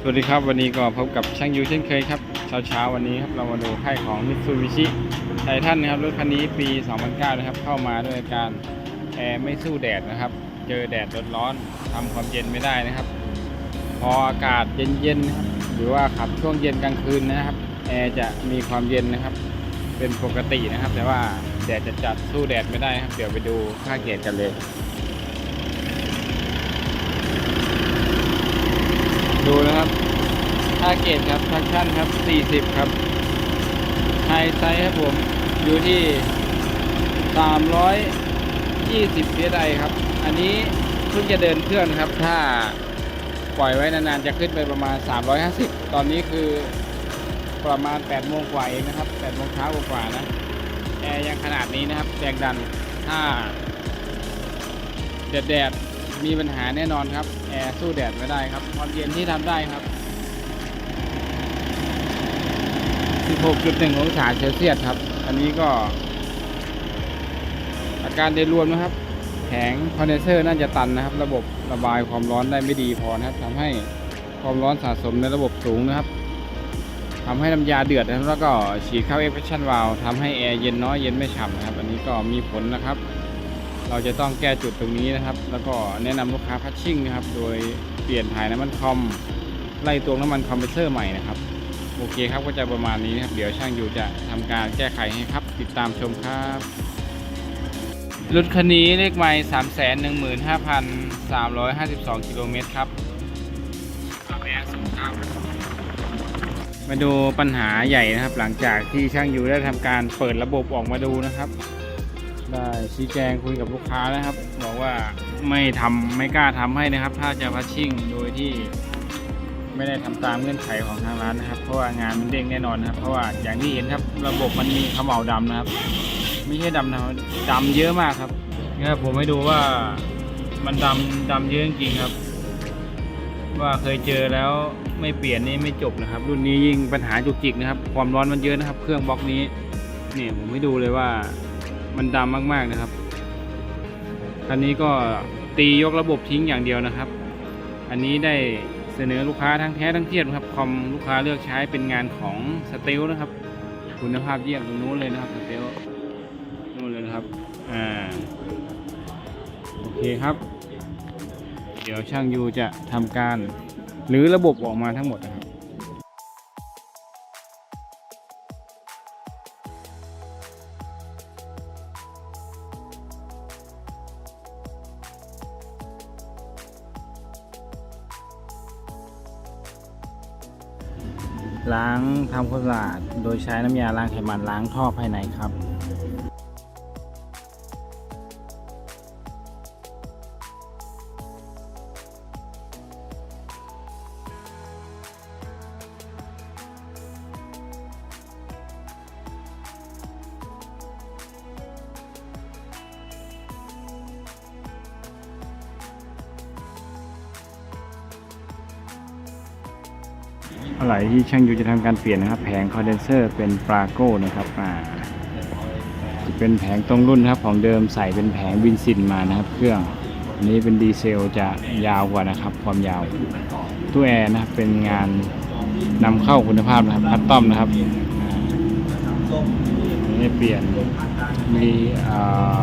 สวัสดีครับวันนี้ก็พบกับช่างยูเช่นเคยครับเช้าเช้าวันนี้ครับเรามาดูค่ายของ Mitsubishi ไททันนะครับรถคันนี้ปี 2009 นะครับ เข้ามาด้วยการแอร์ไม่สู้แดดนะครับ เจอแดดรถร้อนทำความเย็นไม่ได้นะครับ พออากาศเย็นๆนครับหรือว่าขับช่วงเย็นกลางคืนนะครับแอร์จะมีความเย็นนะครับ เป็นปกตินะครับ แต่ว่าแดดจะจัดสู้แดดไม่ได้ครับ เดี๋ยวไปดูค่าเกรดกันเลย ดูนะครับค่าเกรดครับทักชั่นครับ 40 ครับไฮไซส์ครับผม อยู่ที่ 320 psi ครับ อันนี้เพิ่งจะเดินเครื่องนครับ ถ้าปล่อยไว้นานๆ จะขึ้นไปประมาณ 350 ตอนนี้คือประมาณ 8 โมงกว่าเองนะครับ 8 โมงเช้ากว่านะ แอร์ยังขนาดนี้นะครับ แรงดันถ้าแดดแดดๆ มีปัญหาแน่นอนครับ แอร์สู้แดดไม่ได้ครับ ความเย็นที่ทำได้ครับ 16.1 องศาเซลเซียสครับ อันนี้ก็ อาการโดยรวมนะครับแผงคอนเดนเซอร์น่าจะตันนะครับ ระบบระบายความร้อนได้ไม่ดีพอนะครับทำให้ความร้อนสะสมในระบบสูงนะครับทำให้น้ำยาเดือดนะครับแล้วก็ฉีดเข้าเอ็กเพรสชันวาลทำให้แอร์เย็นน้อยเย็นไม่ฉ่ำนะครับ อันนี้ก็มีผลนะครับ เราจะต้องแก้จุดตรงนี้นะครับ แล้วก็แนะนำลูกค้าพัชชิ่งนะครับ โดยเปลี่ยนถ่ายน้ำมันคอมไล่ตัวน้ำมันคอมเพรสเซอร์ใหม่นะครับ โอเคครับก็จะประมาณนี้นะครับ เดี๋ยวช่างอยู่จะทำการแก้ไขให้ครับ ติดตามชมครับรถคันนี้เลขไมล์สามแสนหนึ่งหมื่นห้าพันสามร้อยห้าสิบสองกิโลเมตรครับมาดูปัญหาใหญ่นะครับ หลังจากที่ช่างอยู่ได้ทำการเปิดระบบออกมาดูนะครับ ได้ชี้แจงคุยกับลูกค้านะครับ บอกว่าไม่ทำไม่กล้าทำให้นะครับ ถ้าจะพัชชิ่งโดยที่ไม่ได้ทำตามเงื่อนไขของทางร้านนะครับ เพราะว่างานมันเด้งแน่นอนนะครับ เพราะว่าอย่างที่เห็นครับระบบมันมีเขม่าดำนะครับ ไม่ใช่ดำนะดำเยอะมากครับเนี่ยผมให้ดูว่ามันดำดำเยอะจริงครับ ว่าเคยเจอแล้วไม่เปลี่ยนนี่ไม่จบนะครับ รุ่นนี้ยิ่งปัญหาจุกจิกนะครับ ความร้อนมันเยอะนะครับ เครื่องบล็อกนี้เนี่ยผมให้ดูเลยว่า มันดำมากๆนะครับ คันนี้ก็ตียกระบบทิ้งอย่างเดียวนะครับ อันนี้ได้เสนอลูกค้าทั้งแท้ทั้งเทียบนะครับคอมลูกค้าเลือกใช้เป็นงานของสเตลนะครับ คุณภาพเยี่ยมตรงนู้นเลยนะครับสเตลนู่นเลยนะครับอ่าโอเคครับ เดี๋ยวช่างยูจะทำการหรือระบบออกมาทั้งหมด ล้างทำความสะอาดโดยใช้น้ำยาล้างไขมันล้างท่อภายในครับ อะไรที่ช่างยูจะทำการเปลี่ยนนะครับ แผงคอนเดนเซอร์เป็นปราโก้นะครับอ่าจะเป็นแผงตรงรุ่นครับของเดิมใส่เป็นแผงวินซินมานะครับ เครื่องอันนี้เป็นดีเซลจะยาวกว่านะครับ ความยาวตู้แอร์นะครับเป็นงานนำเข้าคุณภาพนะครับคัสตอมนะครับอันนี้เปลี่ยนมีอ่า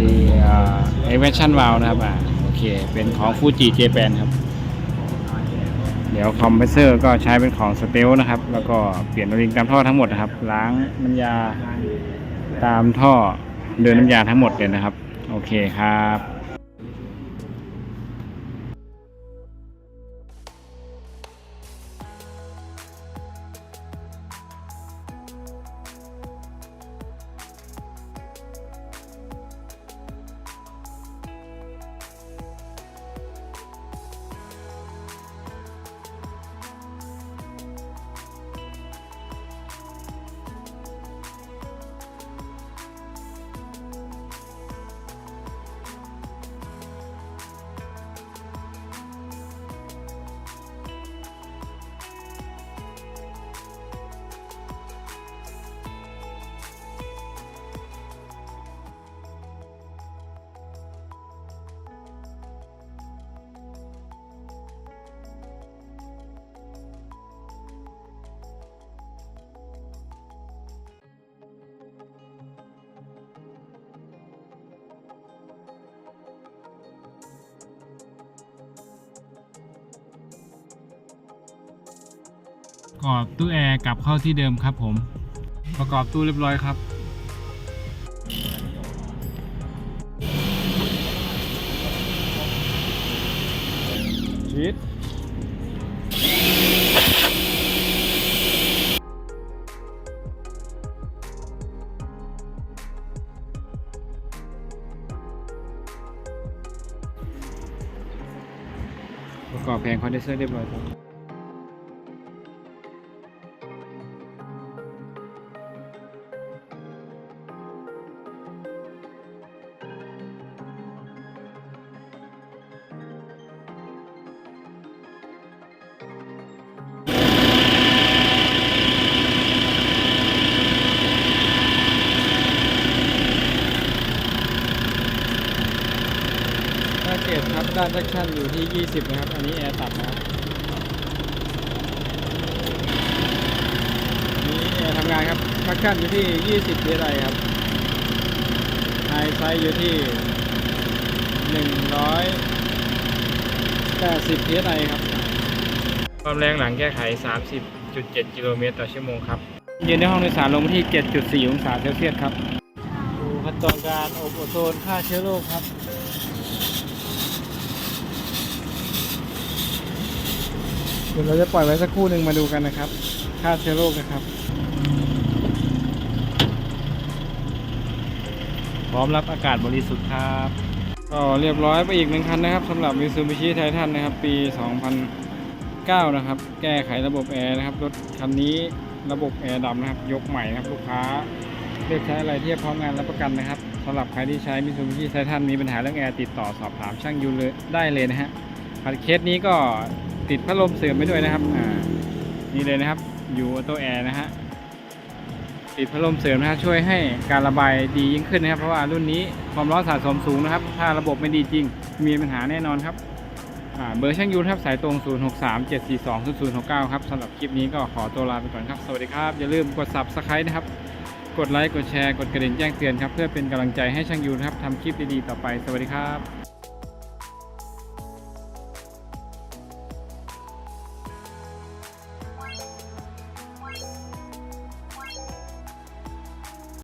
ดีอ่าเอ็กเวชั่นวาลนะครับอ่าโอเคเป็นของฟูจิเจแปนครับ เดี๋ยวคอมเพรสเซอร์ก็ใช้เป็นของสเตลนะครับ แล้วก็เปลี่ยนโอลิงตามท่อทั้งหมดนะครับ ล้างน้ำยาตามท่อเดินน้ำยาทั้งหมดเลยนะครับ โอเคครับ กอบตู้แอร์กลับเข้าที่เดิมครับผม ประกอบตู้เรียบร้อยครับ ชิดประกอบแผงคอนเดนเซอร์เรียบร้อยครับ ด้านแอคชั่นอยู่ที่ 20 นะครับ อันนี้แอร์ตัดนะครับนี่แอร์ทำงานครับแอคชั่นอยู่ที่ 20 psi ครับไฮไซส์อยู่ที่ 180 psi ครับ ความแรงหลังแก้ไข 30.7 กิโลเมตรต่อชั่วโมงครับ ยืนในห้องโดยสารลงที่ 7.4 องศาเซลเซียสครับดูขั้นตอนการอบโอโซนฆ่าเชื้อโรคครับ เดี๋ยวเราจะปล่อยไว้สักครู่หนึ่งมาดูกันนะครับฆ่าเชื้อโรคนะครับ พร้อมรับอากาศบริสุทธิ์ครับ ก็เรียบร้อยไปอีกหนึ่งคันนะครับสำหรับ Mitsubishi Titan นะครับ ปี 2009 นะครับ แก้ไขระบบแอร์นะครับ รถคันนี้ระบบแอร์ดำนะครับ ยกใหม่นะครับ ลูกค้าเลือกใช้อะไรเทียบพร้อมงานรับประกันนะครับสำหรับใครที่ใช้ Mitsubishi Titan มีปัญหาเรื่องแอร์ติดต่อสอบถามช่างยูเลยได้เลยนะฮะเคสนี้ก็ ติดพัดลมเสริมไปด้วยนะครับอ่านี่เลยนะครับอยูออโต้แอร์นะฮะติดพัดลมเสริมนะครับช่วยให้การระบายดียิ่งขึ้นนะครับ เพราะว่ารุ่นนี้ความร้อนสะสมสูงนะครับ ถ้าระบบไม่ดีจริง มีปัญหาแน่นอนครับอ่าเบอร์ช่างยูนะครับสายตรง 063 742 0069 ครับสำหรับคลิปนี้ก็ขอตัวลาไปก่อนครับ สวัสดีครับ อย่าลืมกด subscribe นะครับ กดไลค์ กดแชร์ กดกระดิ่งแจ้งเตือนครับ เพื่อเป็นกำลังใจให้ช่างยูนะครับทำคลิปดีๆต่อไป สวัสดีครับ